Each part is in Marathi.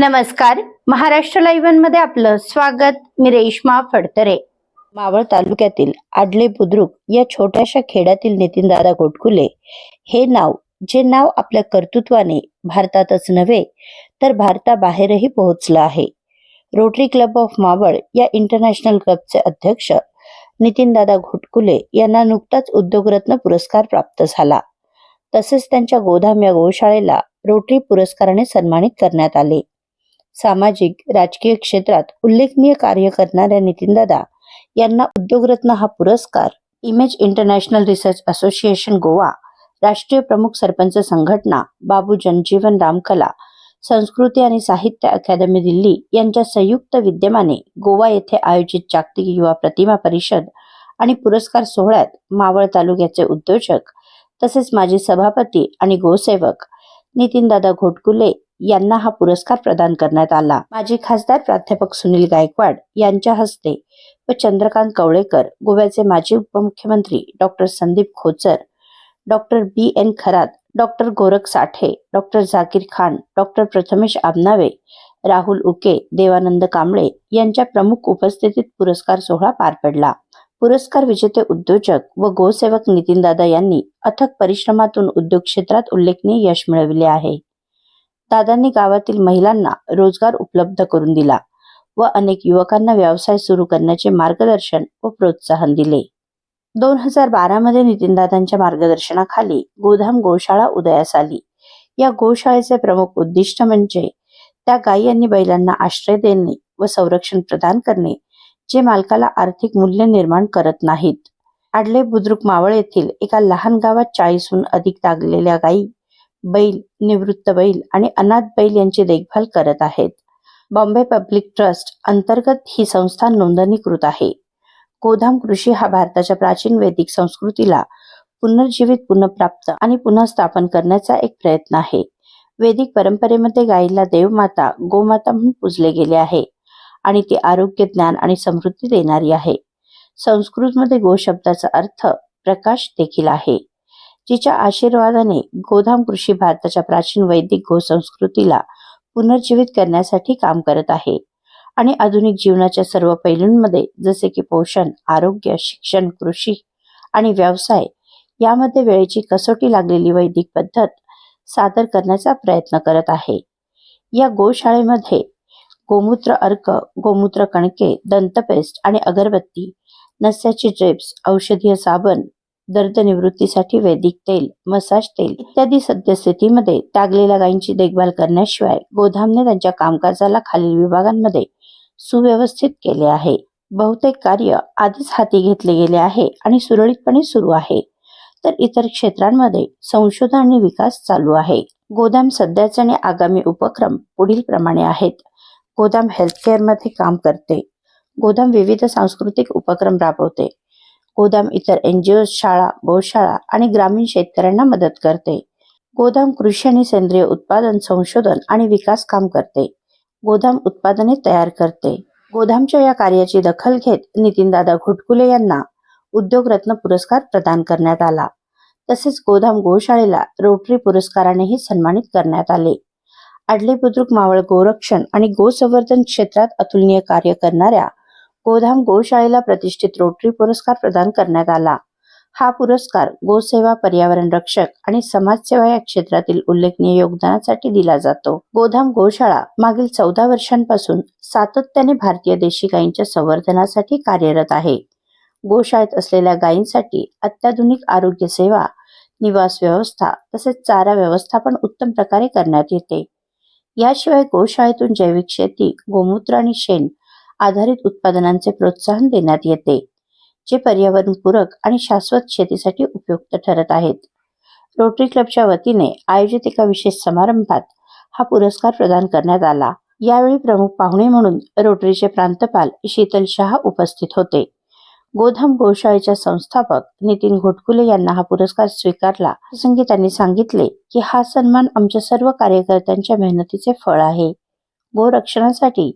नमस्कार. महाराष्ट्र लाईव्हमध्ये आपलं स्वागत. मी रेश्मा फडतरे. मावळ तालुक्यातील आडले बुद्रुक या छोट्याशा खेड्यातील नितीनदादा घोटकुले हे नाव जे नाव आपल्या कर्तृत्वाने भारतातच नव्हे तर भारताबाहेरही पोहोचलं आहे. रोटरी क्लब ऑफ मावळ या इंटरनॅशनल क्लबचे अध्यक्ष नितीनदादा घोटकुले यांना नुकताच उद्योगरत्न पुरस्कार प्राप्त झाला. तसेच त्यांच्या गोधाम या गोशाळेला रोटरी पुरस्काराने सन्मानित करण्यात आले. सामाजिक राजकीय क्षेत्रात उल्लेखनीय कार्य करणाऱ्या नितीनदादा यांना उद्योगरत्न हा पुरस्कार image international research association Goa राष्ट्रीय प्रमुख सरपंच संघटना बाबू जनजीवन रामकला संस्कृती आणि साहित्य अकादमी दिल्ली यांच्या संयुक्त विद्यमाने गोवा येथे आयोजित जागतिक युवा प्रतिमा परिषद आणि पुरस्कार सोहळ्यात मावळ तालुक्याचे उद्योजक तसेच माजी सभापती आणि गोसेवक नितीनदादा घोटकुले यांना हा पुरस्कार प्रदान करण्यात आला. माजी खासदार प्राध्यापक सुनील गायकवाड यांच्या हस्ते व चंद्रकांत कवळेकर गोव्याचे माजी उपमुख्यमंत्री doctor Sandeep Khochar doctor B N Kharat doctor Gorakh Sathe doctor Zakir Khan doctor Prathamesh Abnave Rahul Uke Devanand Kamble यांच्या प्रमुख उपस्थितीत पुरस्कार सोहळा पार पडला. पुरस्कार विजेते उद्योजक व गोसेवक नितीनदादा यांनी अथक परिश्रमातून उद्योग क्षेत्रात उल्लेखनीय यश मिळविले आहे. दादांनी गावातील महिलांना रोजगार उपलब्ध करून दिला व अनेक युवकांना व्यवसाय सुरू करण्याचे मार्गदर्शन व प्रोत्साहन दिले. दोन हजार बारा मध्ये नितीनदादांच्या मार्गदर्शनाखाली गोधाम गोशाळा उदयास आली. या गोशाळेचे प्रमुख उद्दिष्ट म्हणजे त्या गायी आणि बैलांना आश्रय देणे व संरक्षण प्रदान करणे जे मालकाला आर्थिक मूल्य निर्माण करत नाहीत. आडले बुद्रुक मावळ येथील एका लहान गावात चाळीसहून अधिक दागलेल्या गायी बैल निवृत्त बैल आणि अनाथ बैल यांची देखभाल करत आहेत. बॉम्बे पब्लिक ट्रस्ट अंतर्गत ही संस्था नोंदणीकृत आहे. गोधाम कृषी हा भारताच्या प्राचीन वैदिक संस्कृतीला पुनर्जीवित पुनर्प्राप्त आणि पुनर्स्थापन करण्याचा एक प्रयत्न आहे. वैदिक परंपरेमध्ये गायीला देवमाता गोमाता म्हणून पूजले गेले आहे आणि ती आरोग्य ज्ञान आणि समृद्धी देणारी आहे. संस्कृतमध्ये गो शब्दाचा अर्थ प्रकाश देखील आहे. जिच्या आशीर्वादाने गोधाम कृषी भारताच्या प्राचीन वैदिक गोसंस्कृतीला पुनर्जीवित करण्यासाठी काम करत आहे. आणि आधुनिक जीवनाच्या सर्व पैलूंमध्ये जसे की पोषण आरोग्य शिक्षण कृषी आणि व्यवसाय यामध्ये वेळेची कसोटी लागलेली वैदिक पद्धत सादर करण्याचा प्रयत्न करत आहे. या गोशाळेमध्ये गोमूत्र अर्क गोमूत्र कणके दंतपेस्ट आणि अगरबत्ती नस्याची ड्रेप्स औषधीय साबण दर्द निवृत्तीसाठी वैदिक तेल मसाज तेल इत्यादी सद्यस्थितीमध्ये टागलेल्या गायींची देखभाल करण्याशिवाय गोधामने त्यांच्या कामकाजाला खालील विभागांमध्ये सुव्यवस्थित केले आहे. बहुतेक कार्य आधीच हाती घेतले गेले आहे आणि सुरळीतपणे सुरू आहे. तर इतर क्षेत्रांमध्ये संशोधन आणि विकास चालू आहे. गोदाम सध्याचे आणि आगामी उपक्रम पुढील प्रमाणे आहेत. गोदाम हेल्थकेअरमध्ये काम करते. गोदाम विविध सांस्कृतिक उपक्रम राबवते. गोदाम इतर एनजीओ शाळा गोशाळा आणि ग्रामीण शेतकऱ्यांना मदत करते. गोदाम कृषी आणि सेंद्रिय उत्पादन संशोधन आणि विकास काम करते. गोदाम उत्पादने तयार करते. गोदामच्या या कार्याची दखल घेत नितीनदादा घुटकुले यांना उद्योगरत्न पुरस्कार प्रदान करण्यात आला. तसेच गोदाम गोशाळेला रोटरी पुरस्कारानेही सन्मानित करण्यात आले. आडले बुद्रुक मावळ गोरक्षण आणि गोसंवर्धन क्षेत्रात अतुलनीय कार्य करणाऱ्या गोधाम गोशाळेला प्रतिष्ठित रोटरी पुरस्कार प्रदान करण्यात आला. हा पुरस्कार गोसेवा पर्यावरण रक्षक आणि समाजसेवा या क्षेत्रातील उल्लेखनीय योगदानासाठी दिला जातो. गोधाम गोशाळा मागील चौदा वर्षांपासून सातत्याने भारतीय देशी गायींच्या संवर्धनासाठी कार्यरत आहे. गोशाळेत असलेल्या गायींसाठी अत्याधुनिक आरोग्य सेवा निवास व्यवस्था तसेच चारा व्यवस्थापन उत्तम प्रकारे करण्यात येते. याशिवाय गोशाळेतून जैविक शेती गोमूत्र आणि शेण आधारित उत्पादनांचे प्रोत्साहन देण्यात येते जे पर्यावरणपूरक आणि शाश्वत शेतीसाठी उपयुक्त ठरत आहेत. रोटरी क्लबच्या वतीने आयोजित एका विशेष समारंभात हा पुरस्कार प्रदान करण्यात आला. यावेळी प्रमुख पाहुणे म्हणून रोटरीचे प्रांतपाल शीतल शहा उपस्थित होते. गोधम गोशाळेच्या संस्थापक नितीन घोटकुले यांना हा पुरस्कार स्वीकारला. प्रसंगी त्यांनी सांगितले की हा सन्मान आमच्या सर्व कार्यकर्त्यांच्या मेहनतीचे फळ आहे. गोरक्षणासाठी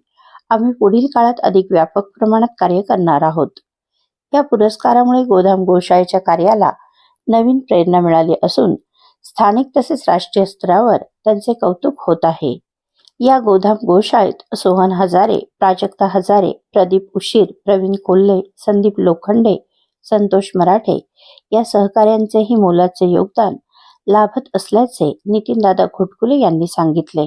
आम्ही पुढील काळात अधिक व्यापक प्रमाणात कार्य करणार आहोत. या पुरस्कारामुळे गोदाम गोशाळेच्या कार्याला नवीन प्रेरणा मिळाली असून स्थानिक तसेच राष्ट्रीय स्तरावर त्यांचे कौतुक होत आहे. या गोधाम गोशाळेत सोहन हजारे प्राजक्ता हजारे प्रदीप उशीर प्रवीण कोल्हे संदीप लोखंडे संतोष मराठे या सहकाऱ्यांचेही मोलाचे योगदान लाभत असल्याचे नितीनदादा घोटकुले यांनी सांगितले.